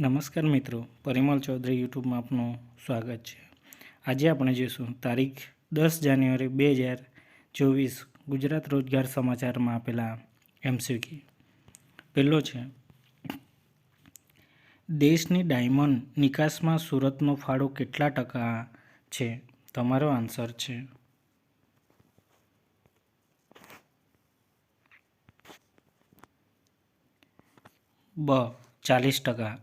નમસ્કાર મિત્રો, પરિમલ ચૌધરી યુટ્યુબમાં આપનું સ્વાગત છે. આજે આપણે જોઈશું તારીખ દસ જાન્યુઆરી બે હજાર ચોવીસ ગુજરાત રોજગાર સમાચારમાં આપેલા એમસીક્યુ. પહેલો છે, દેશની ડાયમંડ નિકાસમાં સુરતનો ફાળો કેટલા ટકા છે? તમારો આન્સર છે. બ, ચાલીસ ટકા.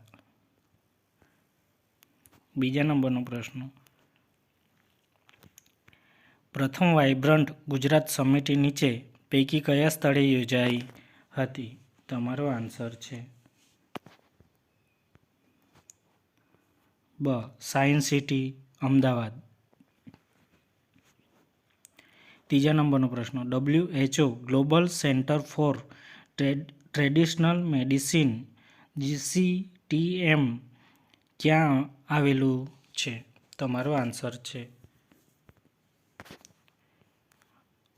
બીજા નંબરનો પ્રશ્ન. પ્રથમ વાઇબ્રન્ટ ગુજરાત સમિતિ નીચે પૈકી કયા સ્થળે યોજાઈ હતી? તમારો આન્સર છે. બ. Science city, Ahmedabad. ત્રીજા નંબરનો પ્રશ્ન. WHO global centre for traditional medicine GCTM ક્યાં આવેલું છે? તમારો આન્સર છે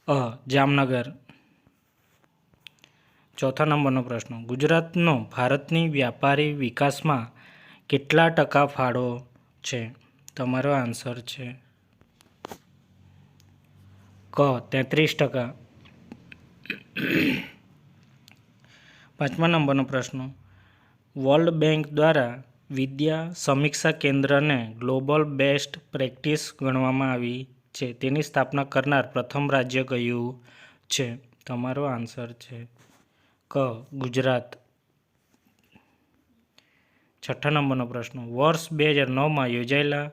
અ, જામનગર. ચોથા નંબરનો પ્રશ્ન, ગુજરાતનો ભારતની વ્યાપારી વિકાસમાં કેટલા ટકા ફાળો છે? તમારો આન્સર છે ક, તેત્રીસ ટકા. પાંચમા નંબરનો પ્રશ્ન, વર્લ્ડ બેંક દ્વારા વિદ્યા સમીક્ષા કેન્દ્રને ગ્લોબલ બેસ્ટ પ્રેક્ટિસ ગણવામાં આવી છે. તેની સ્થાપના કરનાર પ્રથમ રાજ્ય કયું છે? તમારો આન્સર છે ક, ગુજરાત. છઠ્ઠા નંબરનો પ્રશ્ન. વર્ષ બે હજાર નવમાં યોજાયેલા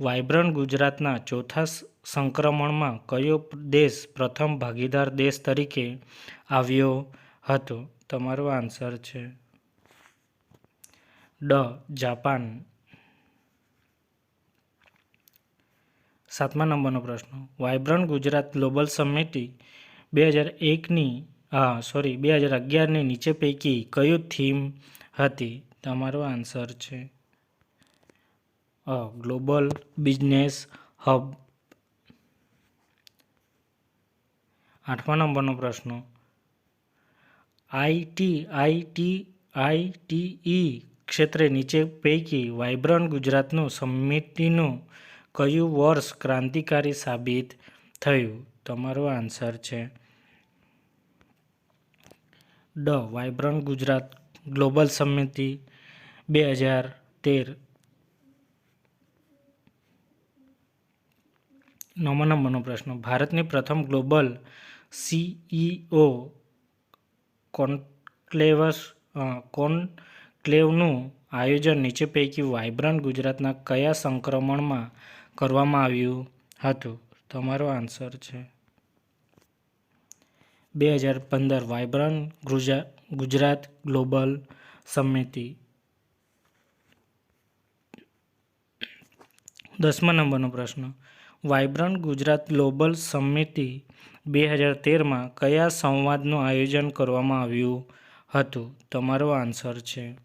વાઇબ્રન્ટ ગુજરાતના ચોથા સંક્રમણમાં કયો દેશ પ્રથમ ભાગીદાર દેશ તરીકે આવ્યો હતો? તમારો આન્સર છે ડ જાપાન. સાતમા નંબરનો પ્રશ્ન. વાઇબ્રન્ટ ગુજરાત ગ્લોબલ સમિટી બે હજાર એકની, હા સોરી બે હજાર અગિયારની નીચે પૈકી કયું થીમ હતી? તમારો આન્સર છે ગ્લોબલ બિઝનેસ હબ. આઠમા નંબરનો પ્રશ્ન. આઈટી આઈટી આઈટીઈ ક્ષેત્રે નીચે પૈકી વાઇબ્રન્ટ ગુજરાતનું સમિતિનું કયું વર્ષ ક્રાંતિકારી સાબિત થયું? તમારો આન્સર છે ડ. વાઇબ્રન્ટ ગુજરાત ગ્લોબલ સમિતિ બે હજાર તેર. નવમા નંબરનો પ્રશ્ન. ભારતની પ્રથમ ગ્લોબલ સીઈઓ કોન્ક્લેવસ કોન્ક્લેવનું આયોજન નીચે પૈકી વાઇબ્રન્ટ ગુજરાતના કયા સંક્રમણમાં કરવામાં આવ્યું હતું? તમારો આન્સર છે. બે હજાર પંદર વાઇબ્રન્ટ ગુજરાત ગ્લોબલ સમિતિ. દસમા નંબરનો પ્રશ્ન. વાઇબ્રન્ટ ગુજરાત ગ્લોબલ સમિતિ બે હજાર તેરમાં કયા સંવાદનું આયોજન કરવામાં આવ્યું હતું? તમારો આન્સર છે.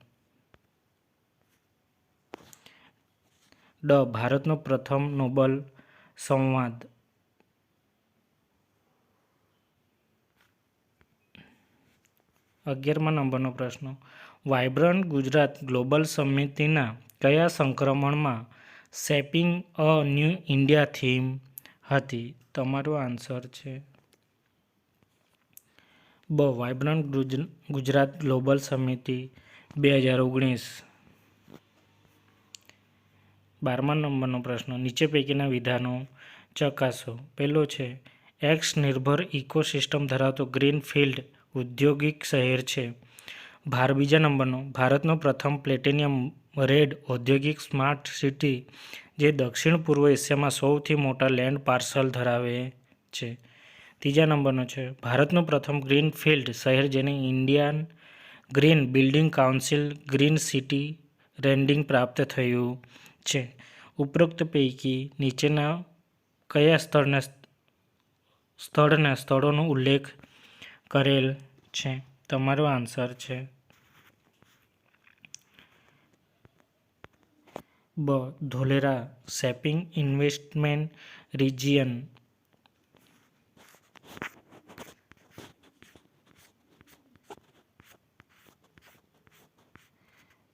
ડ ભારતનો પ્રથમ નોબલ સંવાદ. અગિયારમા નંબરનો પ્રશ્ન. વાઇબ્રન્ટ ગુજરાત ગ્લોબલ સમિતિના કયા સંક્રમણમાં shaping a new India theme હતી? તમારો આન્સર છે. બ. વાઇબ્રન્ટ ગુજરાત ગ્લોબલ સમિતિ, બે હજાર ઓગણીસ. બારમા નંબરનો પ્રશ્ન, નીચે પૈકીના વિધાનો ચકાસો. પહેલો છે એક્સ નિર્ભર ઇકોસિસ્ટમ ધરાવતો ગ્રીનફિલ્ડ ઔદ્યોગિક શહેર છે. ભાર બીજા નંબરનો, ભારતનો પ્રથમ પ્લેટિનિયમ રેડ ઔદ્યોગિક સ્માર્ટ સિટી, જે દક્ષિણ પૂર્વ એશિયામાં સૌથી મોટા લેન્ડ પાર્સલ ધરાવે છે. ત્રીજા નંબરનો છે, ભારતનું પ્રથમ ગ્રીનફિલ્ડ શહેર જેને Indian green building council, green city rating પ્રાપ્ત થયું. છે. ઉપરોક્ત પૈકી નીચેના કયા સ્થળના સ્થળના સ્થળોનો ઉલ્લેખ કરેલ છે? તમારો આન્સર છે. બ. Dholera shaping investment region.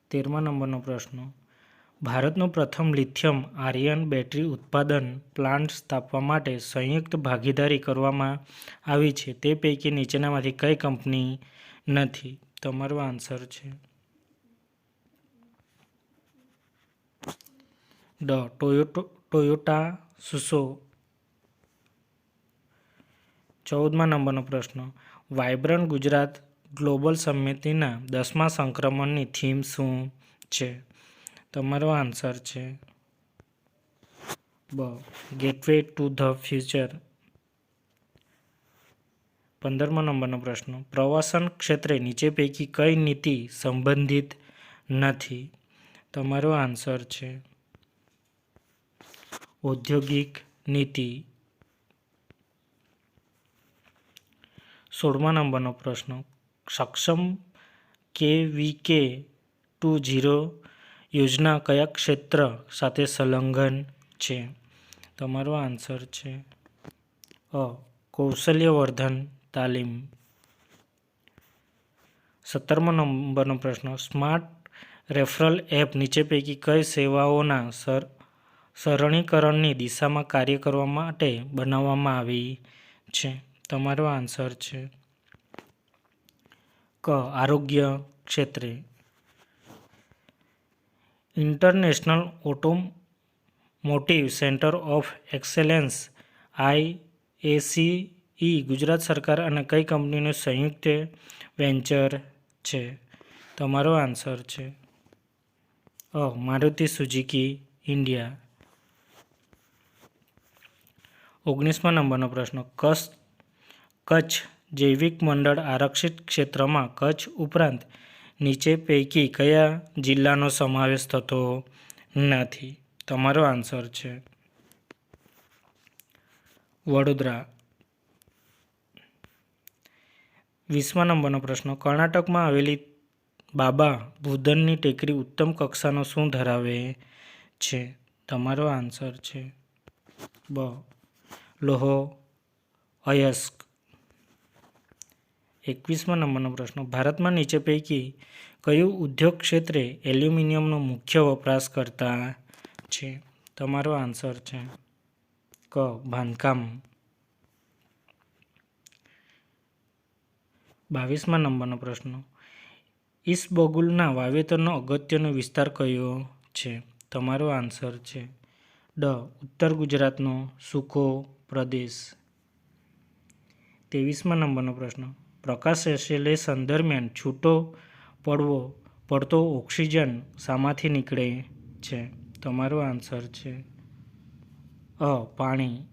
તેરમા નંબરનો પ્રશ્ન. ભારતનો પ્રથમ લિથિયમ આર્યન બેટરી ઉત્પાદન પ્લાન્ટ સ્થાપવા માટે સંયુક્ત ભાગીદારી કરવામાં આવી છે. તે પૈકી નીચેનામાંથી કઈ કંપની નથી? તમારો આન્સર છે. ડ. Toyota, Toyota Tsusho. ચૌદમા નંબરનો પ્રશ્ન. વાયબ્રન્ટ ગુજરાત ગ્લોબલ સમિતિના દસમા સંક્રમણની થીમ શું છે? તમારો આન્સર છે. બ. ગેટવે ટુ ધ ફ્યુચર પંદરમો નંબરનો પ્રશ્ન. પ્રવાસન ક્ષેત્રે નીચે પૈકી કઈ નીતિ સંબંધિત નથી? તમારો આન્સર છે. ઔદ્યોગિક નીતિ. સોળમા નંબરનો પ્રશ્ન. સક્ષમ કે વી કે ટુ ઝીરો યોજના કયા ક્ષેત્ર સાથે સંલગ્ન છે? તમારો આન્સર છે અ. કૌશલ્યવર્ધન તાલીમ. સત્તરમો નંબરનો પ્રશ્ન. સ્માર્ટ રેફરલ એપ નીચે પૈકી કઈ સેવાઓના સર, સરળીકરણની દિશામાં કાર્ય કરવા માટે બનાવવામાં આવી છે? તમારો આન્સર છે ક. આરોગ્ય ક્ષેત્રે. International automotive centre of excellence IACE Gujarat સરકાર અને કઈ કંપનીનું સંયુક્ત વેન્ચર છે? તમારો આન્સર છે અ, મારુતિ સુઝુકી, ઇન્ડિયા. ઓગણીસમા નંબરનો પ્રશ્ન કચ્છ કચ્છ જૈવિક મંડળ આરક્ષિત ક્ષેત્રમાં કચ્છ ઉપરાંત નીચે પૈકી કયા જિલ્લાનો સમાવેશ થતો નથી? તમારો આન્સર છે વડોદરા. વીસમા નંબરનો પ્રશ્ન, કર્ણાટકમાં આવેલી બાબા ભૂદનની ટેકરી ઉત્તમ કક્ષાનો શું ધરાવે છે? તમારો આન્સર છે બ. લોહો, અયસ્ક. એકવીસમા નંબરનો પ્રશ્ન. ભારતમાં નીચે પૈકી કયું ઉદ્યોગ ક્ષેત્રે એલ્યુમિનિયમનો મુખ્ય વપરાશકર્તા છે? તમારો આન્સર છે ક, બાંધકામ. બાવીસમા નંબરનો પ્રશ્ન. ઈસબગુલના વાવેતરનો અગત્યનો વિસ્તાર કયો છે? તમારો આન્સર છે ડ, ઉત્તર ગુજરાતનો સૂકો પ્રદેશ. ત્રેવીસમા નંબરનો પ્રશ્ન. પ્રકાશ એસેલેશન દરમિયાન છૂટો પડવો, પડતો ઓક્સિજન શામાંથી નીકળે છે. તમારો આન્સર છે અ, પાણી.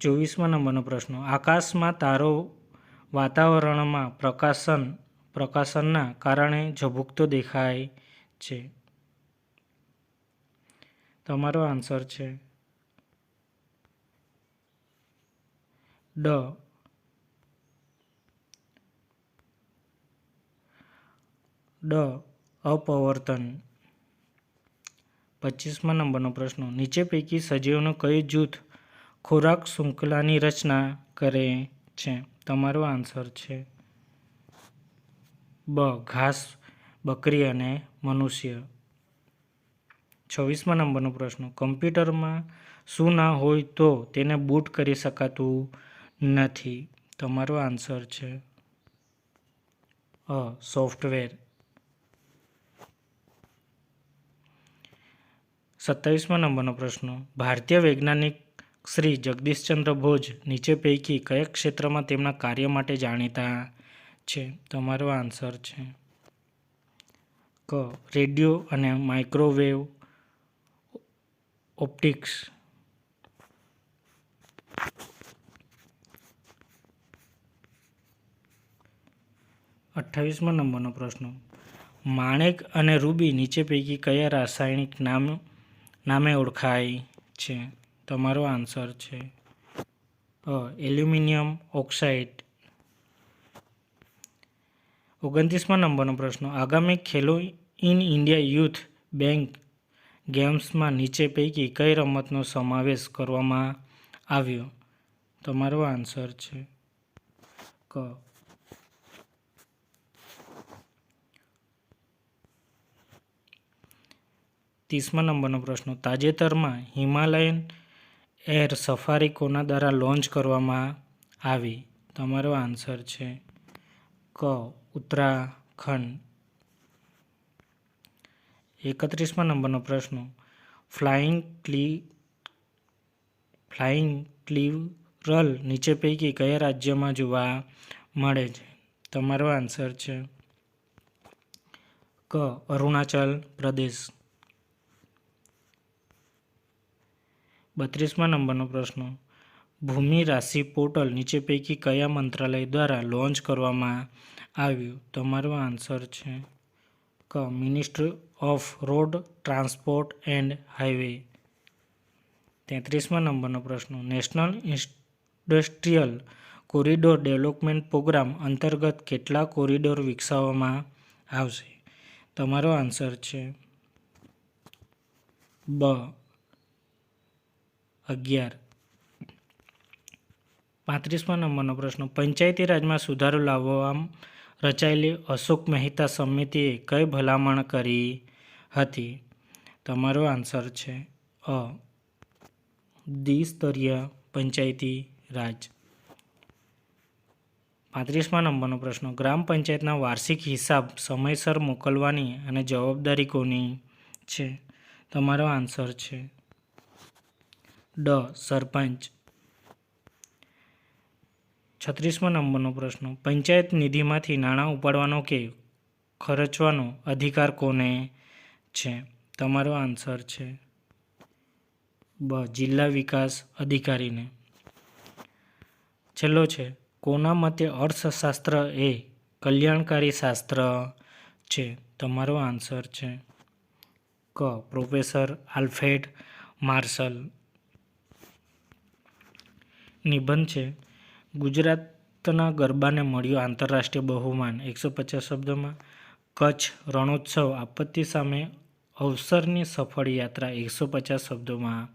ચોવીસમાં નંબરનો પ્રશ્ન. આકાશમાં તારો વાતાવરણમાં પ્રકાશન, પ્રકાશનના કારણે ઝબૂકતો દેખાય છે. તમારો આન્સર છે ડ. ડ, અપવર્તન. પચીસમા નંબરનો પ્રશ્ન. નીચે પૈકી સજીવોનું કયું જૂથ ખોરાક શૃંખલાની રચના કરે છે? તમારો આન્સર છે બ. ઘાસ, બકરી અને મનુષ્ય. છવ્વીસમા નંબરનો પ્રશ્ન. કમ્પ્યુટરમાં શું ના હોય તો તેને બૂટ કરી શકાતું નથી. તમારો આન્સર છે અ, સોફ્ટવેર. સત્તાવીસમાં નંબરનો પ્રશ્ન. ભારતીય વૈજ્ઞાનિક શ્રી જગદીશચંદ્ર ભોજ નીચે પૈકી કયા ક્ષેત્રમાં તેમના કાર્ય માટે જાણીતા છે? તમારો આન્સર છે ક, રેડિયો અને માઇક્રોવેવ ઓપ્ટિક્સ. અઠ્ઠાવીસમા નંબરનો પ્રશ્ન. માણેક અને રૂબી નીચે પૈકી કયા રાસાયણિક નામ, નામે ઓળખાય છે? તમારો આન્સર છે એલ્યુમિનિયમ ઓક્સાઇડ. ઓગણત્રીસમાં નંબરનો પ્રશ્ન. આગામી Khelo in India youth bank ગેમ્સમાં નીચે પૈકી કઈ રમતનો સમાવેશ કરવામાં આવ્યો? તમારો આન્સર છે, ક ત્રીસમા નંબરનો પ્રશ્ન. તાજેતરમાં હિમાલયન એર સફારી કોના દ્વારા લોન્ચ કરવામાં આવી? તમારો આન્સર છે ક, ઉત્તરાખંડ. એકત્રીસમા નંબરનો પ્રશ્ન. ફ્લાઇંગ ક્લી, ફ્લાઇંગ ક્લિવરલ નીચે પૈકી કયા રાજ્યમાં જોવા મળે છે? તમારો આન્સર છે ક, અરુણાચલ પ્રદેશ. બત્રીસમા નંબરનો પ્રશ્ન. ભૂમિ રાશિ પોર્ટલ નીચે પૈકી કયા મંત્રાલય દ્વારા લોન્ચ કરવામાં આવ્યું? તમારો આન્સર છે ક, ministry of road, transport and highway તેત્રીસમાં નંબરનો પ્રશ્ન. National industrial corridor development programme અંતર્ગત કેટલા કોરિડોર વિકસાવવામાં આવશે? તમારો આન્સર છે બ અગિયાર. પાંત્રીસમા નંબરનો પ્રશ્ન, પંચાયતી રાજમાં સુધારો લાવવા રચાયેલી અશોક મહેતા સમિતિએ કઈ ભલામણ કરી હતી? તમારો આન્સર છે અ, દ્વિસ્તરીય પંચાયતી રાજ. પાંત્રીસમા નંબરનો પ્રશ્ન, ગ્રામ પંચાયતના વાર્ષિક હિસાબ સમયસર મોકલવાની અને જવાબદારી કોની છે? તમારો આન્સર છે ડ સરપંચ. છત્રીસમો નંબરનો પ્રશ્ન. પંચાયત નિધિમાંથી નાણાં ઉપાડવાનો કે ખર્ચવાનો અધિકાર કોને છે? તમારો આન્સર છે. બ. જિલ્લા વિકાસ અધિકારીને. છેલ્લો છે. કોના મતે અર્થશાસ્ત્ર એ કલ્યાણકારી શાસ્ત્ર છે? તમારો આન્સર છે. ક. પ્રોફેસર આલ્ફેડ માર્શલ. નિબંધ છે. ગુજરાતના ગરબાને મળ્યું આંતરરાષ્ટ્રીય બહુમાન. એકસો પચાસ શબ્દોમાં, કચ્છ રણોત્સવ આપત્તિ સામે અવસરની સફળ યાત્રા એકસો પચાસ શબ્દોમાં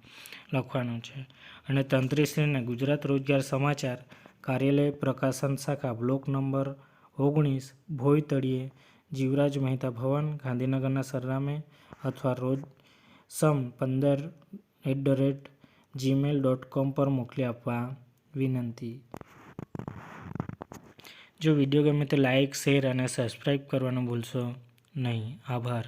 લખવાનું છે. અને તંત્રીશ્રીને ગુજરાત રોજગાર સમાચાર કાર્યાલય પ્રકાશન શાખા, બ્લોક નંબર ઓગણીસ ભોય તળિયે જીવરાજ મહેતા ભવન, ગાંધીનગરના સરનામે, અથવા રોજ સમ પંદર at the rate Gmail dot com પર મોકલી આપવા વિનંતી. જો વીડિયો ગમે તો લાઇક શેર અને સબસ્ક્રાઈબ કરવાનું ભૂલશો નહીં. આભાર.